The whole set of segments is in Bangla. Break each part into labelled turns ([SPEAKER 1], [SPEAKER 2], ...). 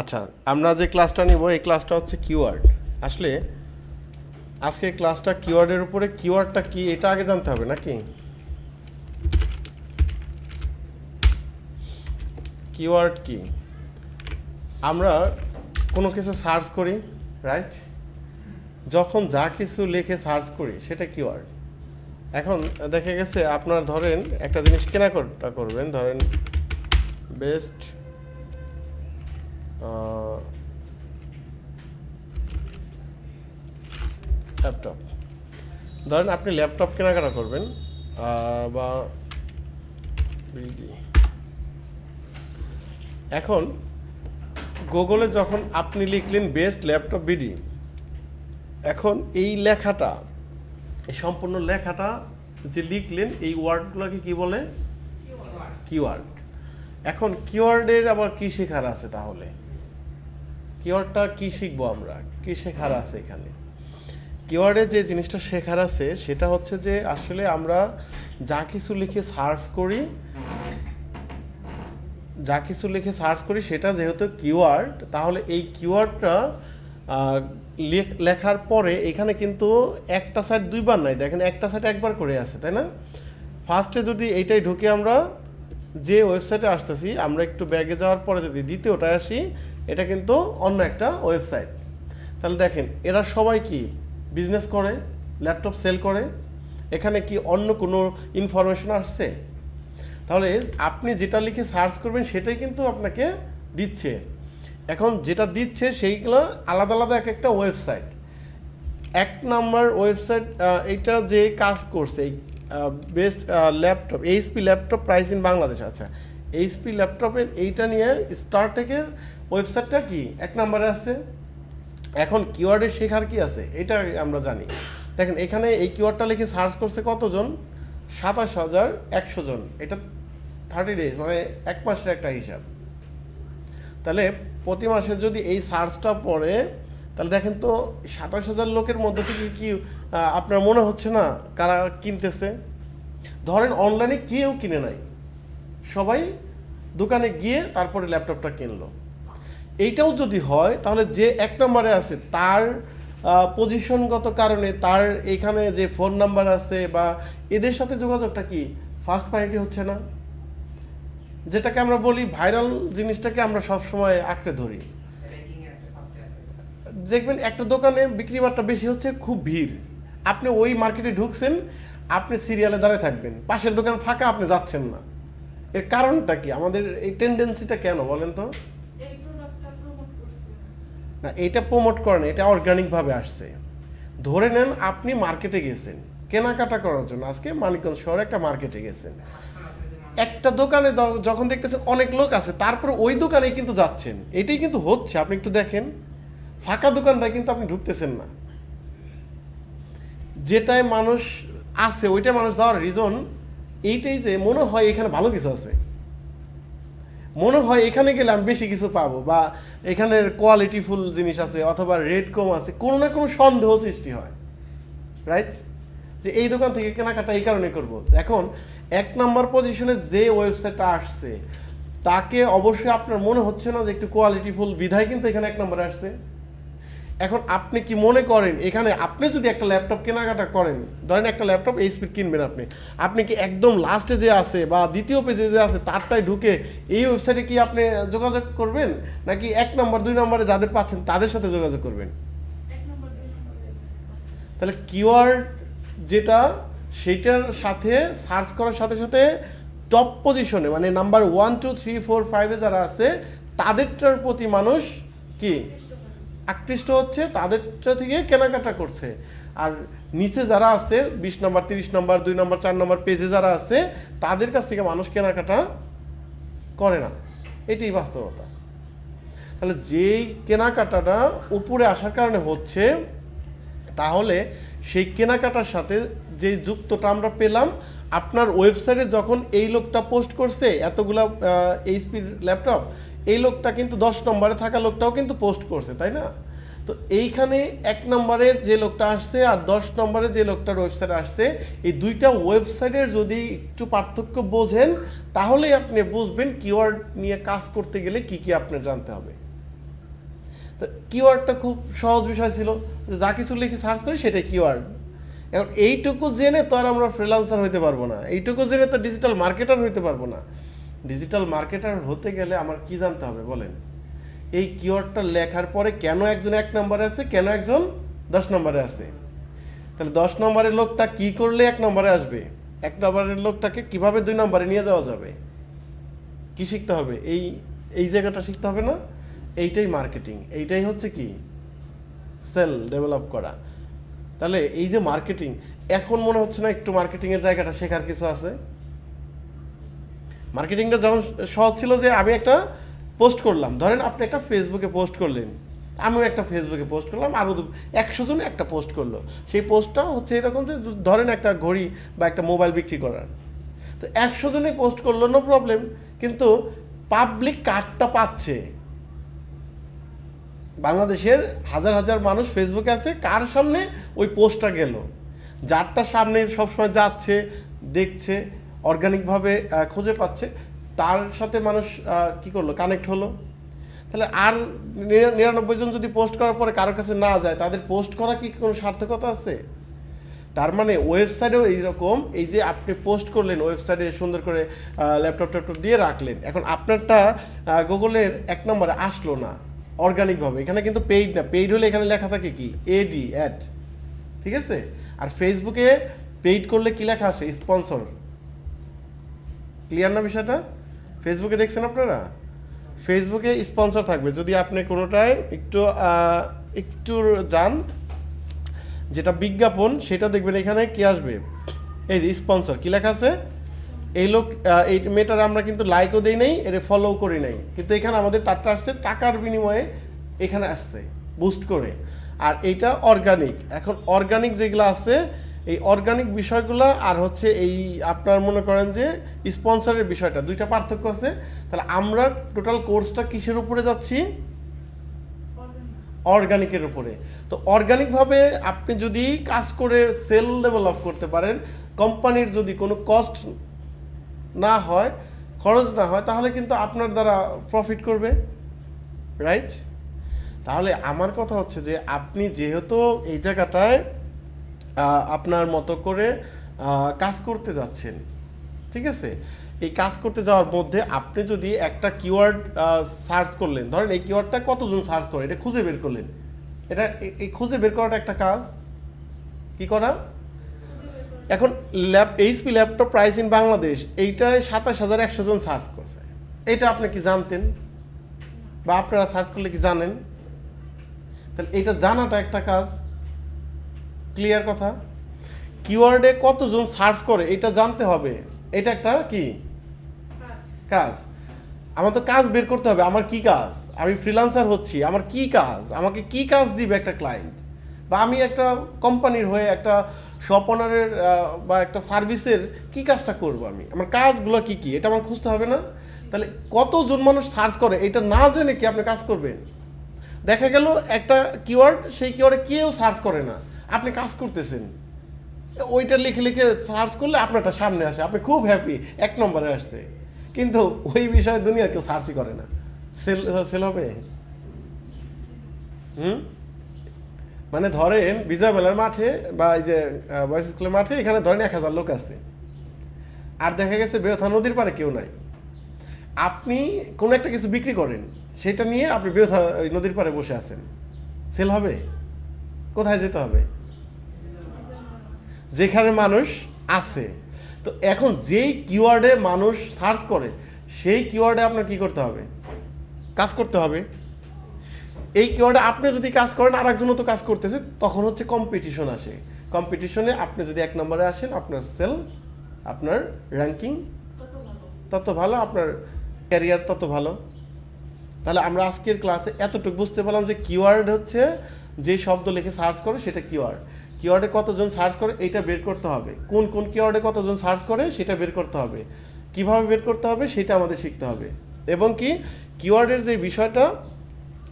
[SPEAKER 1] আচ্ছা আমরা যে ক্লাসটা নিব, এই ক্লাসটা হচ্ছে কিওয়ার্ড আসলে, আজকের ক্লাসটা কিওয়ার্ডের উপরে কিওয়ার্ডটা কি, এটা আগে জানতে হবে নাকি? কিওয়ার্ড কি? আমরা কোনো কিছু সার্চ করি রাইট যখন যা কিছু লিখে সার্চ করি, সেটা কিওয়ার্ড এখন দেখা গেছে, আপনার ধরেন একটা জিনিস কেনাকাটা করবেন, ধরেন বেস্ট ল্যাপটপ ধরেন আপনি ল্যাপটপ কেনাকাটা করবেন বা এখন গুগলে যখন আপনি লিখলেন বেস্ট ল্যাপটপ বিডি এখন এই লেখাটা এই সম্পূর্ণ লেখাটা যে লিখলেন এই ওয়ার্ডগুলোকে কি বলে? কিওয়ার্ড এখন কিওয়ার্ডের আবার কি শেখার আছে তাহলে? কিওয়ার্ডটা কি শিখব আমরা? কি শেখার আছে এখানে? কিওয়ার্ডে যে জিনিসটা শেখার আছে, সেটা হচ্ছে যে আসলে আমরা যা কিছু লিখে সার্চ করি, যা কিছু লিখে সার্চ করি, সেটা যেহেতু কিওয়ার্ড, তাহলে এই কিওয়ার্ডটা লেখার পরে এখানে কিন্তু একটা সাইড দুইবার নাই। দেখেন একটা সাইড একবার করে আছে, তাই না? ফার্স্টে যদি এইটাই ঢুকে আমরা যে ওয়েবসাইটে আসতেছি, আমরা একটু ব্যাগে যাওয়ার পরে যদি দ্বিতীয়টায় আসি এটা কিন্তু অন্য একটা ওয়েবসাইট। তাহলে দেখেন, এরা সবাই কি বিজনেস করে ল্যাপটপ সেল করে? এখানে কি অন্য কোনো ইনফরমেশন আসছে? তাহলে আপনি যেটা লিখে সার্চ করবেন, সেটাই কিন্তু আপনাকে দিচ্ছে। এখন যেটা দিচ্ছে, সেইগুলো আলাদা আলাদা এক একটা ওয়েবসাইট এক নাম্বার ওয়েবসাইট এইটা যে কাজ করছে best laptop HP laptop price in Bangladesh আচ্ছা এইচপি ল্যাপটপের এইটা নিয়ে স্টারটেকের ওয়েবসাইটটা কি? এক নম্বরে আছে, এখন কিওয়ার্ডের শেখার কি আছে? এটা আমরা জানি। দেখেন, এখানে এই কিওয়ার্ডটা লিখে সার্চ করছে কতজন? সাতাশ হাজার একশো জন। এটা থার্টি ডেজ মানে এক মাসের একটা হিসাব। তাহলে প্রতি মাসে যদি এই সার্চটা পড়ে, তাহলে দেখেন তো সাতাশ হাজার লোকের মধ্যে থেকে কি আপনার মনে হচ্ছে না কারা কিনতেছে? ধরেন অনলাইনে কেউ কিনে নাই। সবাই দোকানে গিয়ে তারপরে ল্যাপটপটা কিনলো। এইটাও যদি হয়, তাহলে যে এক নম্বরে আছে, তার পজিশনগত কারণে তার এখানে যে ফোন নাম্বার আছে বা এদের সাথে যোগাযোগটা কি? ফার্স্ট প্রায়োরিটি হচ্ছে না? যেটাকে আমরা বলি ভাইরাল জিনিসটাকে আমরা সব সময় আঁকড়ে ধরি। দেখবেন একটা দোকানে বিক্রি বাট্টা বেশি হচ্ছে, খুব ভিড়। আপনি ওই মার্কেটে ঢুকছেন, আপনি সিরিয়ালে দাঁড়িয়ে থাকবেন। পাশের দোকান ফাঁকা, আপনি যাচ্ছেন না। এর কারণটা কি? আমাদের এই টেন্ডেন্সিটা কেন বলেন তো
[SPEAKER 2] এই প্রোডাক্টটা প্রমোট করছে
[SPEAKER 1] না, এটা প্রমোট করে না, এটা অর্গানিকভাবে আসছে। ধরে নেন আপনি মার্কেটে গেছেন, কেনাকাটা করার জন্য। আজকে মানিকগঞ্জ শহরে একটা মার্কেটে গেছেন। একটা দোকানে যখন দেখতেছেন অনেক লোক আছে, তারপর ওই দোকানে কিন্তু যাচ্ছেন। এটাই কিন্তু হচ্ছে, আপনি একটু দেখেন। ফাঁকা দোকানটায় কিন্তু আপনি ঢুকতেছেন না। যেটায় মানুষ আছে ওইটাই মানুষ যাওয়ার রিজন এইটাই যে মনে হয় এখানে ভালো কিছু আছে। মনে হয় এখানে গেলে আমি বেশি কিছু পাবো বা এখানের কোয়ালিটিফুল জিনিস আছে অথবা রেট কম আছে, কোনো না কোনো সন্দেহ সৃষ্টি হয়। রাইট যে এই দোকান থেকে কেনাকাটা এই কারণে করব। এখন, এক নম্বর পজিশনে যে ওয়েবসাইটটা আসছে, তাকে অবশ্যই আপনার মনে হচ্ছে না যে একটু কোয়ালিটিফুল বিধায় কিন্তু এখানে এক নম্বরে আসছে। এখন আপনি কি মনে করেন, এখানে আপনি যদি একটা ল্যাপটপ কেনাকাটা করেন, ধরেন একটা ল্যাপটপ এই স্পিড কিনবেন আপনি আপনি কি একদম লাস্টে যে আছে বা দ্বিতীয় পেজে যে আছে, তারটাই ঢুকে এই ওয়েবসাইটে কি আপনি যোগাযোগ করবেন? নাকি এক নম্বর দুই নম্বরে যাদের পাচ্ছেন, তাদের সাথে যোগাযোগ করবেন? তাহলে কিওয়ার্ড যেটা সেটার সাথে সার্চ করার সাথে সাথে টপ পজিশনে মানে number one two three four ফাইভে যারা আছে, তাদেরটার প্রতি মানুষ কি? আকৃষ্ট হচ্ছে, তাদেরটা থেকে কেনাকাটা করছে। আর নিচে যারা আছে, বিশ নম্বর, তিরিশ নম্বর, দুই নম্বর, চার নম্বর পেজে যারা আছে, তাদের কাছ থেকে মানুষ কেনাকাটা করে না। এটাই বাস্তবতা। তাহলে যেই কেনাকাটাটা উপরে আসার কারণে হচ্ছে, তাহলে সেই কেনাকাটার সাথে যে যুক্তটা আমরা পেলাম, আপনার ওয়েবসাইটে যখন এই লোকটা পোস্ট করছে, এতগুলা এইচপির ল্যাপটপ এই লোকটা কিন্তু দশ নম্বরে থাকা লোকটাও কিন্তু পোস্ট করছে, তাই না? তো এইখানে এক নম্বরে যে লোকটা আসছে আর দশ নম্বরে যে লোকটার ওয়েবসাইট আসছে, এই দুইটা ওয়েবসাইটের যদি একটু পার্থক্য বোঝেন, তাহলেই আপনি বুঝবেন কিওয়ার্ড নিয়ে কাজ করতে গেলে কি কি আপনার জানতে হবে। তো কিওয়ার্ডটা খুব সহজ বিষয় ছিল, যে যা কিছু লিখে সার্চ করি সেটাই কিওয়ার্ড এখন এইটুকু জেনে তো আর আমরা ফ্রিলান্সার হইতে পারব না, এইটুকু জেনে তো ডিজিটাল মার্কেটার হইতে পারব না। ডিজিটাল মার্কেটার হতে গেলে আমার কি জানতে হবে বলেন? এই কিওয়ার্ডটা লেখার পরে কেন একজন এক নম্বরে আছে, কেন একজন দশ নম্বরে আছে? তাহলে দশ নম্বরের লোকটা কি করলে এক নম্বরে আসবে? এক নম্বরের লোকটাকে কীভাবে দুই নম্বরে নিয়ে যাওয়া যাবে? কি শিখতে হবে? এই এই জায়গাটা শিখতে হবে না? এইটাই মার্কেটিং এইটাই হচ্ছে কি? সেল ডেভেলপ করা। তাহলে এই যে মার্কেটিং এখন মনে হচ্ছে না একটু মার্কেটিংয়ের জায়গাটা শেখার কিছু আছে? মার্কেটিংটা যেমন সহজ ছিল যে আমি একটা পোস্ট করলাম, ধরেন আপনি একটা ফেসবুকে পোস্ট করলেন, আমিও একটা ফেসবুকে পোস্ট করলাম, আরও একশো জন একটা পোস্ট করল। সেই পোস্টটা হচ্ছে এরকম যে ধরেন একটা ঘড়ি বা একটা মোবাইল বিক্রি করার। তো একশো জনে পোস্ট করল নো প্রবলেম কিন্তু পাবলিক কার্ডটা পাচ্ছে। বাংলাদেশের হাজার হাজার মানুষ ফেসবুকে আছে, কার সামনে ওই পোস্টটা গেল? যারটা সামনে সবসময় যাচ্ছে, দেখছে অর্গানিকভাবে খুঁজে পাচ্ছে। তার সাথে মানুষ কি করল? কানেক্ট হলো। তাহলে আর নিরানব্বই জন যদি পোস্ট করার পরে কারোর কাছে না যায়, তাদের পোস্ট করা কি কোনো সার্থকতা আছে? তার মানে ওয়েবসাইটেও এইরকম, এই যে আপনি পোস্ট করলেন ওয়েবসাইটে সুন্দর করে ল্যাপটপ ট্যাপটপ দিয়ে রাখলেন। এখন আপনারটা গুগলের এক নম্বরে আসলো না অর্গানিকভাবে এখানে কিন্তু পেইড না। পেইড হলে এখানে লেখা থাকে কি? এডি অ্যাড ঠিক আছে? আর ফেসবুকে পেইড করলে কি লেখা আসে স্পন্সর ক্লিয়ার না বিষয়টা? ফেসবুকে দেখছেন আপনারা? ফেসবুকে স্পন্সর থাকবে। যদি আপনি কোনোটায় একটু একটু যান, যেটা বিজ্ঞাপন, সেটা দেখবেন এখানে কি আসবে? এই যে স্পন্সর কি লেখা আছে? এই লোক এই মেয়েটার আমরা কিন্তু লাইকও দেই নাই এর ফলো করি নাই। কিন্তু এখানে আমাদের তারটা আসছে, টাকার বিনিময়ে এখানে আসছে বুস্ট করে। আর এইটা অর্গানিক এখন অর্গানিক যেগুলো আছে এই অর্গানিক বিষয়গুলো আর হচ্ছে এই আপনার মনে করেন যে স্পন্সরের বিষয়টা, দুইটা পার্থক্য আছে। তাহলে আমরা টোটাল কোর্সটা কিসের উপরে যাচ্ছি? অর্গানিকের উপরে। তো অর্গানিকভাবে আপনি যদি কাজ করে সেল ডেভেলপ করতে পারেন কোম্পানির যদি কোনো কস্ট না হয়, খরচ না হয়, তাহলে কিন্তু আপনার দ্বারা প্রফিট করবে। রাইট তাহলে আমার কথা হচ্ছে যে আপনি যেহেতু এই জায়গাটায় আপনার মতো করে কাজ করতে যাচ্ছেন। ঠিক আছে? এই কাজ করতে যাওয়ার মধ্যে আপনি যদি একটা কিওয়ার্ড সার্চ করলেন, ধরেন এই কিওয়ার্ডটা কতজন সার্চ করে, এটা খুঁজে বের করলেন। এটা এই খুঁজে বের করাটা একটা কাজ। কি করা? এখন lap HP laptop price in Bangladesh এইটায় সাতাশ হাজার একশো জন সার্চ করছে। এটা আপনি কি জানতেন? বা আপনারা সার্চ করলে কি জানেন? তাহলে এটা জানাটা একটা কাজ। ক্লিয়ার কথা? কিওয়ার্ডে কতজন সার্চ করে, এটা জানতে হবে। এটা একটা কি? কাজ। আমার তো কাজ বের করতে হবে, আমার কি কাজ? আমি ফ্রিল্যান্সার হচ্ছি, আমার কি কাজ? আমাকে কি কাজ দিবে একটা ক্লায়েন্ট বা আমি একটা কোম্পানির হয়ে একটা শপ ওনারের বা একটা সার্ভিসের কি কাজটা করব আমি? আমার কাজগুলো কি কি? এটা আমার খুঁজতে হবে না? তাহলে কতজন মানুষ সার্চ করে? এটা না জেনে কি আপনি কাজ করবেন? দেখা গেল একটা কিওয়ার্ড, সেই কিওয়ার্ডে কেউ সার্চ করে না। আপনি কাজ করতেছেন। ওইটা লিখে লিখে সার্চ করলে আপনারটা সামনে আসে। আপনি খুব হ্যাপি এক নম্বরে আসছে। কিন্তু ওই বিষয়ে দুনিয়া কেউ সার্চই করে না। সেল সেল হবে? হুম? মানে ধরেন বিজয় মেলার মাঠে বা এই যে বয়েজ স্কুলের মাঠে এখানে ধরেন এক হাজার লোক আছে। আর দেখা গেছে বেহথা নদীর পারে কেউ নাই। আপনি কোনো একটা কিছু বিক্রি করেন, সেটা নিয়ে আপনি বেহথা নদীর পাড়ে বসে আছেন। সেল হবে? কোথায় যেতে হবে? যেখানে মানুষ আছে। তো এখন যেই কিওয়ার্ডে মানুষ সার্চ করে, সেই কিওয়ার্ডে আপনার কি করতে হবে? কাজ করতে হবে। এই কিওয়ার্ডে আপনি যদি কাজ করেন আর একজনও তো কাজ করতেছে, তখন হচ্ছে কম্পিটিশন আসে। কম্পিটিশনে আপনি যদি এক নম্বরে আসেন, আপনার সেল আপনার র্যাঙ্কিং তত ভালো, আপনার ক্যারিয়ার তত ভালো। তাহলে আমরা আজকের ক্লাসে এতটুকু বুঝতে পারলাম যে কিওয়ার্ড হচ্ছে যে শব্দ লিখে সার্চ করে সেটা কিওয়ার্ড কিওয়ার্ডে কতজন সার্চ করে এটা বের করতে হবে। কোন কোন কিওয়ার্ডে কতজন সার্চ করে সেটা বের করতে হবে। কীভাবে বের করতে হবে সেটা আমাদের শিখতে হবে। এবং কি কিওয়ার্ডের যে বিষয়টা,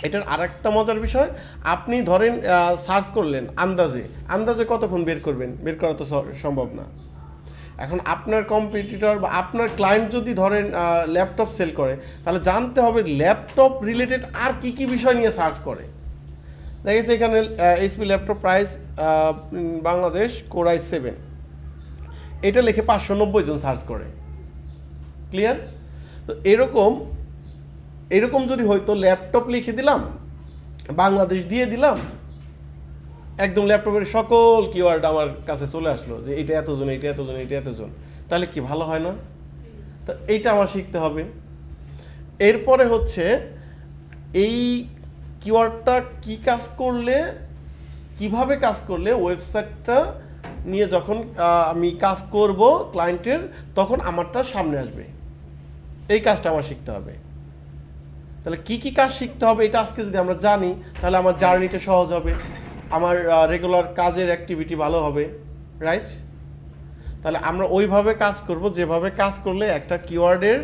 [SPEAKER 1] এটার আরেকটা মজার বিষয়, আপনি ধরেন সার্চ করলেন আন্দাজে। আন্দাজে কতক্ষণ বের করবেন? বের করা তো সম্ভব না। এখন আপনার কম্পিটিটর বা আপনার ক্লায়েন্ট যদি ধরেন ল্যাপটপ সেল করে, তাহলে জানতে হবে ল্যাপটপ রিলেটেড আর কি কি বিষয় নিয়ে সার্চ করে। দেখা গেছে এখানে HP laptop price Bangladesh, core i seven এটা লিখে পাঁচশো নব্বই জন সার্চ করে। ক্লিয়ার তো এরকম এরকম যদি হয়তো ল্যাপটপ লিখে দিলাম, বাংলাদেশ দিয়ে দিলাম, একদম ল্যাপটপের সকল কিওয়ার্ড আমার কাছে চলে আসলো যে এটা এতজন এটা এতজন এটা এতজন। তাহলে কি ভালো হয় না? তো এইটা আমার শিখতে হবে। এরপরে হচ্ছে, এই কিওয়ার্ডটা কি কাজ করলে, কীভাবে কাজ করলে ওয়েবসাইটটা নিয়ে যখন আমি কাজ করব ক্লায়েন্টের, তখন আমারটা সামনে আসবে। এই কাজটা আমার শিখতে হবে। তাহলে কি কি কাজ শিখতে হবে এটা আজকে যদি আমরা জানি, তাহলে আমার জার্নিটা সহজ হবে। আমার রেগুলার কাজের অ্যাক্টিভিটি ভালো হবে রাইট তাহলে আমরা ওইভাবে কাজ করব, যেভাবে কাজ করলে একটা কিওয়ার্ডের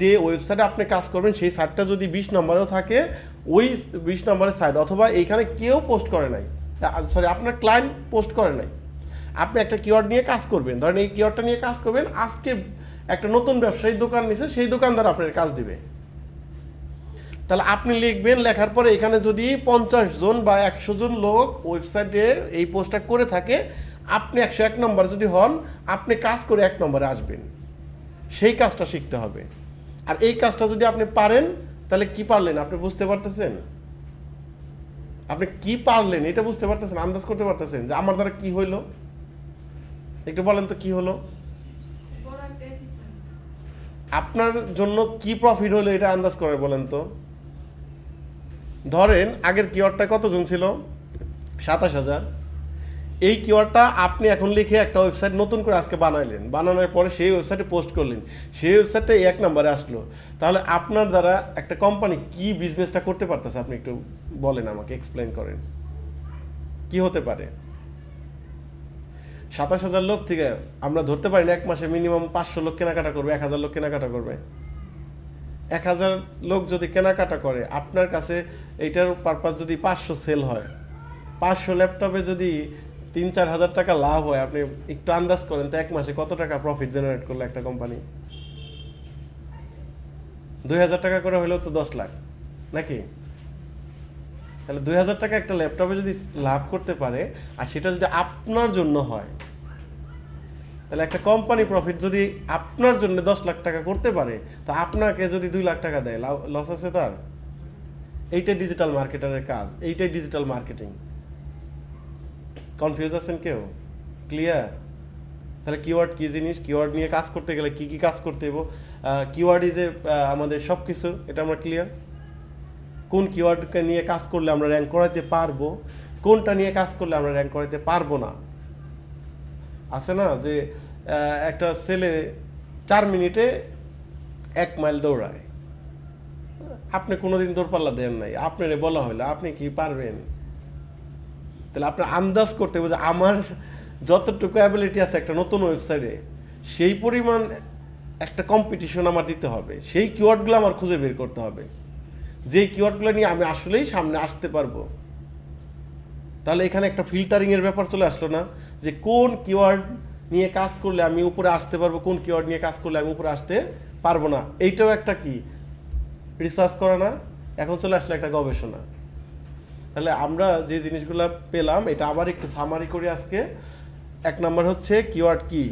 [SPEAKER 1] যে ওয়েবসাইটে আপনি কাজ করবেন, সেই সাইটটা যদি বিশ নম্বরেও থাকে, ওই বিশ নম্বরের সাইট অথবা এইখানে কেউ পোস্ট করে নাই। সরি আপনার ক্লায়েন্ট পোস্ট করে নাই। আপনি একটা কিওয়ার্ড নিয়ে কাজ করবেন। ধরেন এই কিওয়ার্ডটা নিয়ে কাজ করবেন, আজকে একটা নতুন ব্যবসায়ী দোকান নিছে, সেই দোকানদার আপনার কাজ দিবে। তাহলে আপনি লিখবেন, লেখার পরে এখানে যদি পঞ্চাশ জন বা একশো জন লোক ওয়েবসাইটে এই পোস্টটা করে থাকে, আপনি একশো এক নম্বর যদি হন, আপনি কাজ করে এক নম্বরে আসবেন। সেই কাজটা শিখতে হবে। আর এই কাজটা যদি আপনি পারেন, তাহলে কি পারলেন? আপনি বুঝতে পারতেছেন? আপনি কি পারলেন? এটা বুঝতে পারতেছেন, আন্দাজ করতে পারতেছেন যে আমার দ্বারা কি হইল? একটু বলেন তো, কি হলো। আপনার জন্য কি প্রফিট হলো এটা আন্দাজ করে বলেন তো। ধরেন আগের কিওয়ার্ডটা কতজন ছিল? সাতাশ হাজার। এই কিওয়ার্ডটা আপনি এখন লিখে একটা ওয়েবসাইট নতুন করে আজকে বানাইলেন। বানানোর পরে সেই ওয়েবসাইটে পোস্ট করলেন। সেই ওয়েবসাইটটা এক নম্বরে আসলো। তাহলে আপনার দ্বারা একটা কোম্পানি কি বিজনেসটা করতে পারতেছে আপনি একটু বলেন আমাকে এক্সপ্লেন করেন। কি হতে পারে? সাতাশ হাজার লোক থেকে আমরা ধরতে পারি না, এক মাসে মিনিমাম পাঁচশো লোক কেনাকাটা করবে, এক হাজার লোক কেনাকাটা করবে। এক হাজার লোক যদি কেনাকাটা করে, আপনার কাছে এইটার পারপাস যদি পাঁচশো সেল হয়, পাঁচশো ল্যাপটপে যদি তিন চার হাজার টাকা লাভ হয়। আপনি একটু আন্দাজ করেন তো এক মাসে কত টাকা প্রফিট জেনারেট করল একটা কোম্পানি দুই হাজার টাকা করে হলেও তো দশ লাখ, নাকি? তাহলে দুই হাজার টাকা একটা ল্যাপটপে যদি লাভ করতে পারে, আর সেটা যদি আপনার জন্য হয়, তাহলে একটা কোম্পানি প্রফিট যদি আপনার জন্য দশ লাখ টাকা করতে পারে, তো আপনাকে যদি দুই লাখ টাকা দেয় লস আছে তার? এইটাই ডিজিটাল মার্কেটারের কাজ, এইটাই ডিজিটাল মার্কেটিং কনফিউজ আছেন কেউ? ক্লিয়ার তাহলে কিওয়ার্ড কি জিনিস? কিওয়ার্ড নিয়ে কাজ করতে গেলে কি কি কাজ করতে হবে কিওয়ার্ড ইজ এ আমাদের সব কিছু এটা আমরা ক্লিয়ার কোন কিওয়ার্ডকে নিয়ে কাজ করলে আমরা র্যাঙ্ক করাতে পারব? কোনটা নিয়ে কাজ করলে আমরা র্যাঙ্ক করাতে পারব না? আছে না? যে একটা ছেলে চার মিনিটে এক মাইল দৌড়ায়। আপনি কোনোদিন দৌড়পাল্লা দেন নাই। আপনারে বলা হলো আপনি কি পারবেন? তাহলে আপনার আন্দাজ করতে হবে যে আমার যতটুকু অ্যাবিলিটি আছে একটা নতুন ওয়েবসাইটে সেই পরিমাণ একটা কম্পিটিশন আমার দিতে হবে। সেই কিওয়ার্ডগুলো আমার খুঁজে বের করতে হবে। যেই কিওয়ার্ডগুলো নিয়ে আমি আসলেই সামনে আসতে পারব। তাহলে এখানে একটা ফিল্টারিংয়ের ব্যাপার চলে আসলো না, যে কোন কিওয়ার্ড নিয়ে কাজ করলে আমি উপরে আসতে পারব, কোন কিওয়ার্ড নিয়ে কাজ করলে আমি উপরে আসতে পারব না। এইটাও একটা কি? রিসার্চ করা না, এখন চলে আসলো একটা গবেষণা। তাহলে আমরা যে জিনিসগুলো পেলাম, এটা আবার একটু সামারি করি আজকে। এক নম্বর হচ্ছে কিওয়ার্ড কি?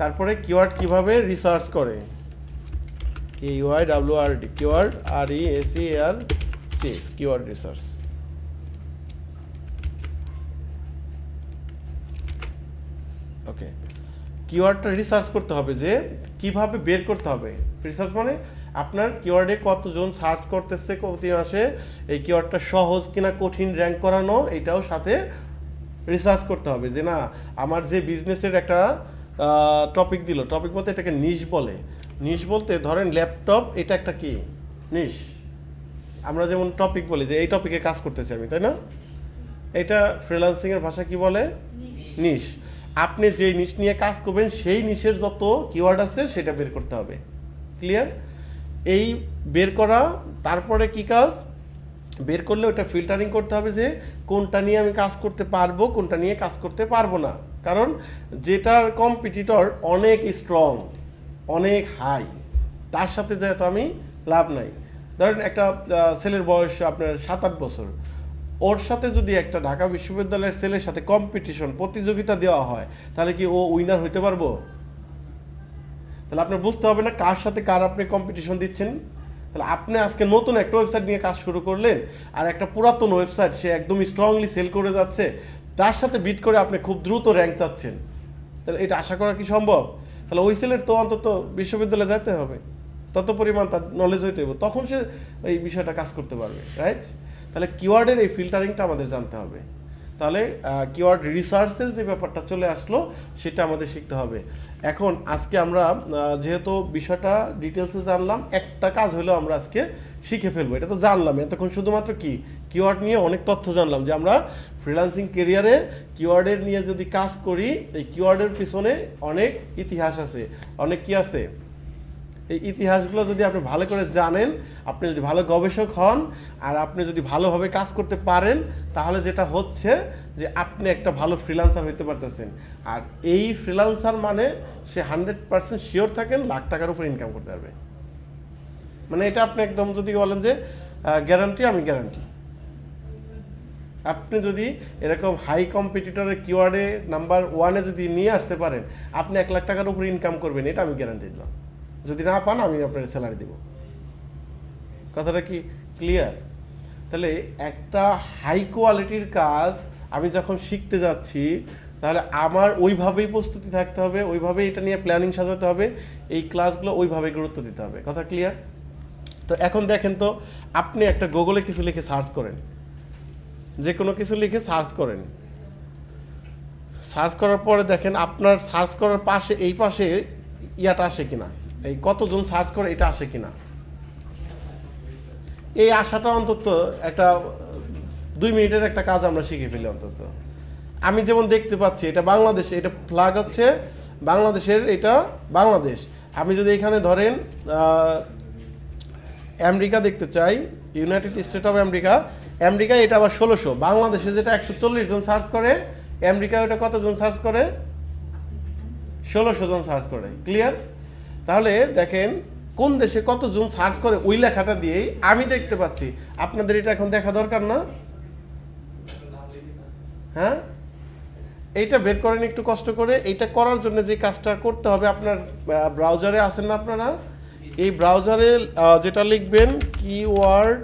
[SPEAKER 1] তারপরে কিওয়ার্ড কীভাবে রিসার্চ করে? A Y W R D keyword R E S E R C keyword research okay কিওয়ার্ডটা research করতে হবে যে, কীভাবে বের করতে হবে। রিসার্চ মানে আপনার কিওয়ার্ডে কতজন সার্চ করতেছে প্রতি মাসে এই কিওয়ার্ডটা সহজ কিনা কঠিন র্যাঙ্ক করানো এটাও সাথে রিসার্চ করতে হবে। যে না আমার যে বিজনেসের একটা টপিক দিল টপিক বলতে এটাকে নিশ বলে। নিশ বলতে ধরেন ল্যাপটপ এটা একটা কি? নিশ আমরা যেমন টপিক বলি যে এই টপিকে কাজ করতেছি আমি তাই না? এটা ফ্রিল্যান্সিংয়ের ভাষা কি বলে? নিশ আপনি যে নিশ নিয়ে কাজ করবেন সেই নিশের যত কিওয়ার্ড আছে সেটা বের করতে হবে। ক্লিয়ার এই বের করা, তারপরে কি কাজ? বের করলে ওটা ফিল্টারিং করতে হবে যে কোনটা নিয়ে আমি কাজ করতে পারব, কোনটা নিয়ে কাজ করতে পারব না। কারণ যেটার কম্পিটিটর অনেক স্ট্রং অনেক হাই তার সাথে যেহেতু আমি লাভ নাই। ধরেন একটা ছেলের বয়স আপনার সাত আট বছর। ওর সাথে যদি একটা ঢাকা বিশ্ববিদ্যালয়ের ছেলের সাথে কম্পিটিশন প্রতিযোগিতা দেওয়া হয়, তাহলে কি ও উইনার হইতে পারব? তাহলে আপনার বুঝতে হবে না কার সাথে কার আপনি কম্পিটিশন দিচ্ছেন। তাহলে আপনি আজকে নতুন একটা ওয়েবসাইট নিয়ে কাজ শুরু করলেন আর একটা পুরাতন ওয়েবসাইট সে একদম স্ট্রংলি সেল করে যাচ্ছে, তার সাথে বিট করে আপনি খুব দ্রুত র্যাঙ্ক চাচ্ছেন। তাহলে এটা আশা করা কি সম্ভব? তাহলে ওই সেলের তো অন্তত বিশ্ববিদ্যালয়ে যেতে হবে, তত পরিমাণ তার নলেজ হইতে হবে তখন সে এই বিষয়টা কাজ করতে পারবে রাইট তাহলে কিওয়ার্ডের এই ফিল্টারিংটা আমাদের জানতে হবে। তাহলে কিওয়ার্ড রিসার্চের যে ব্যাপারটা চলে আসলো, সেটা আমাদের শিখতে হবে। এখন আজকে আমরা যেহেতু বিষয়টা ডিটেলসে জানলাম, একটা কাজ হলেও আমরা আজকে শিখে ফেলব। এটা তো জানলাম। এতক্ষণ শুধুমাত্র কি? কিওয়ার্ড নিয়ে অনেক তথ্য জানলাম যে আমরা ফ্রিল্যান্সিং কেরিয়ারে কিওয়ার্ডের নিয়ে যদি কাজ করি, এই কিওয়ার্ডের পিছনে অনেক ইতিহাস আছে। অনেক কি আছে? এই ইতিহাসগুলো যদি আপনি ভালো করে জানেন, আপনি যদি ভালো গবেষক হন, আর আপনি যদি ভালোভাবে কাজ করতে পারেন, তাহলে যেটা হচ্ছে যে আপনি একটা ভালো ফ্রিল্যান্সার হইতে পারতেছেন। আর এই ফ্রিল্যান্সার মানে সে হান্ড্রেড পার্সেন্ট শিওর থাকেন, লাখ টাকার উপর ইনকাম করতে পারবে। মানে এটা আপনি একদম যদি বলেন যে গ্যারান্টি আমি গ্যারান্টি আপনি যদি এরকম হাই কম্পিটিটরের কিওয়ার্ডে নাম্বার ওয়ানে যদি নিয়ে আসতে পারেন, আপনি এক লাখ টাকার উপর ইনকাম করবেন, এটা আমি গ্যারান্টি দিলাম। যদি না পান, আমি আপনার স্যালারি দিব। কথাটা কি ক্লিয়ার তাহলে একটা হাই কোয়ালিটির কাজ আমি যখন শিখতে যাচ্ছি, তাহলে আমার ওইভাবেই প্রস্তুতি থাকতে হবে, ওইভাবেই এটা নিয়ে প্ল্যানিং সাজাতে হবে, এই ক্লাসগুলো ওইভাবে গুরুত্ব দিতে হবে। কথা ক্লিয়ার তো এখন দেখেন তো, আপনি একটা গুগলে কিছু লিখে সার্চ করেন। যে কোনো কিছু লিখে সার্চ করেন। সার্চ করার পরে দেখেন আপনার সার্চ করার পাশে, এই পাশে ইয়াটা আসে কিনা। এই কতজন সার্চ করে এটা আসে কিনা? এই আশাটা অন্তত একটা, দুই মিনিটের একটা কাজ আমরা শিখে ফেলি অন্তত। আমি যেমন দেখতে পাচ্ছি, এটা বাংলাদেশ, এটা ফ্ল্যাগ হচ্ছে বাংলাদেশের, এটা বাংলাদেশ। আমি যদি এখানে ধরেন আমেরিকা দেখতে চাই United State of America America এটা আবার ষোলোশো, বাংলাদেশে যেটা একশো চল্লিশ জন সার্চ করে, আমেরিকা ওটা কতজন সার্চ করে? ষোলোশো জন সার্চ করে, ক্লিয়ার? তাহলে দেখেন কোন দেশে কত কতজন সার্চ করে ওই লেখাটা দিয়েই আমি দেখতে পাচ্ছি। আপনাদের এটা এখন দেখা দরকার না? হ্যাঁ? এইটা বের করেন একটু কষ্ট করে। এইটা করার জন্য যে কাজটা করতে হবে আপনার ব্রাউজারে আছেন না আপনারা? এই ব্রাউজারে যেটা লিখবেন কিওয়ার্ড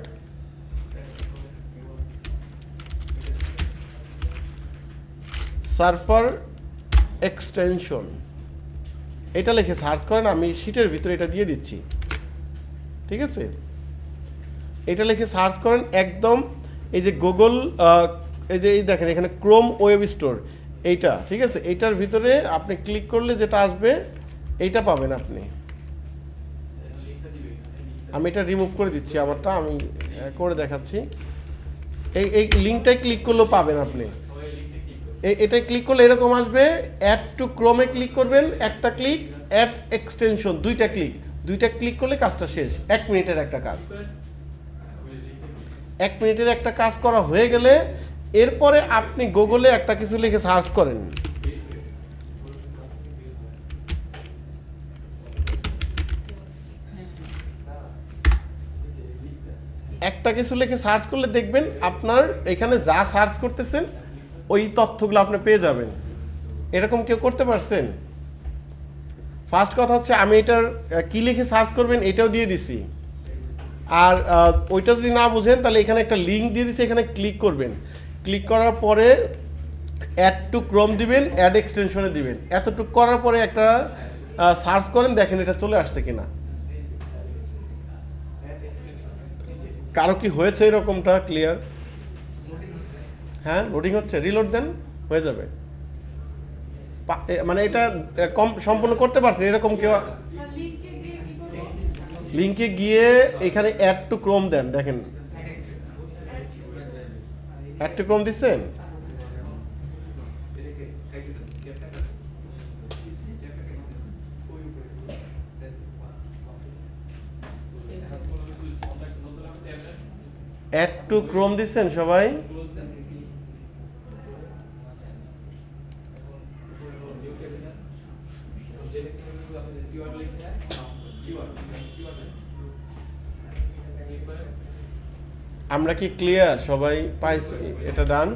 [SPEAKER 1] সার্ফার এক্সটেনশন এটা লিখে সার্চ করেন, আমি শিটের ভিতরে এটা দিয়ে দিচ্ছি। ঠিক আছে? এটা লিখে সার্চ করেন, একদম এই যে গুগল এই যে এই দেখেন, এখানে ক্রোম ওয়েব স্টোর এইটা, ঠিক আছে? এইটার ভিতরে আপনি ক্লিক করলে যেটা আসবে, এইটা পাবেন আপনি। আমি এটা রিমুভ করে দিচ্ছি আমারটা, আমি করে দেখাচ্ছি। এই এই লিঙ্কটাই ক্লিক করলেও পাবেন আপনি। এটাই ক্লিক করলে এরকম আসবে অ্যাড টু ক্রোমে ক্লিক করবেন, একটা ক্লিক অ্যাড এক্সটেনশন দুইটা ক্লিক দুইটা ক্লিক করলে কাজটা শেষ, এক মিনিটের একটা কাজ। এক মিনিটের একটা কাজ করা হয়ে গেলে এরপরে আপনি গুগলে একটা কিছু লিখে সার্চ করেন। একটা কিছু লিখে সার্চ করলে দেখবেন আপনার এখানে যা সার্চ করতেছেন ওই তথ্যগুলো আপনি পেয়ে যাবেন। এরকম কেউ করতে পারছেন? ফার্স্ট কথা হচ্ছে আমি এটার কি লিখে সার্চ করবেন এটাও দিয়ে দিছি। আর ওইটা যদি না বুঝেন তাহলে এখানে একটা লিঙ্ক দিয়ে দিছি, এখানে ক্লিক করবেন। ক্লিক করার পরে অ্যাড টু ক্রোম দিবেন অ্যাড এক্সটেনশনে দিবেন। এতটুক করার পরে একটা সার্চ করেন, দেখেন এটা চলে আসছে কিনা। কারও কি হয়েছে এরকমটা ক্লিয়ার হ্যাঁ লোডিং হচ্ছে রিলোড দেন হয়ে যাবে। মানে এটা কম, সম্পূর্ণ করতে পারছে, এরকম কেউ লিঙ্কে গিয়ে এখানে অ্যাড টু ক্রোম দেন, দেখেন। অ্যাড টু ক্রোম দিচ্ছেন অ্যাড টু ক্রোম দিচ্ছেন সবাই? আমরা কি ক্লিয়ার সবাই পাইছি। এটা ডান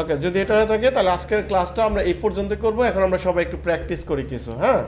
[SPEAKER 1] ওকে যদি এটা হয়ে থাকে, তাহলে আজকের ক্লাসটা আমরা এই পর্যন্ত করব। এখন আমরা সবাই একটু প্র্যাকটিস করি কিছু হ্যাঁ?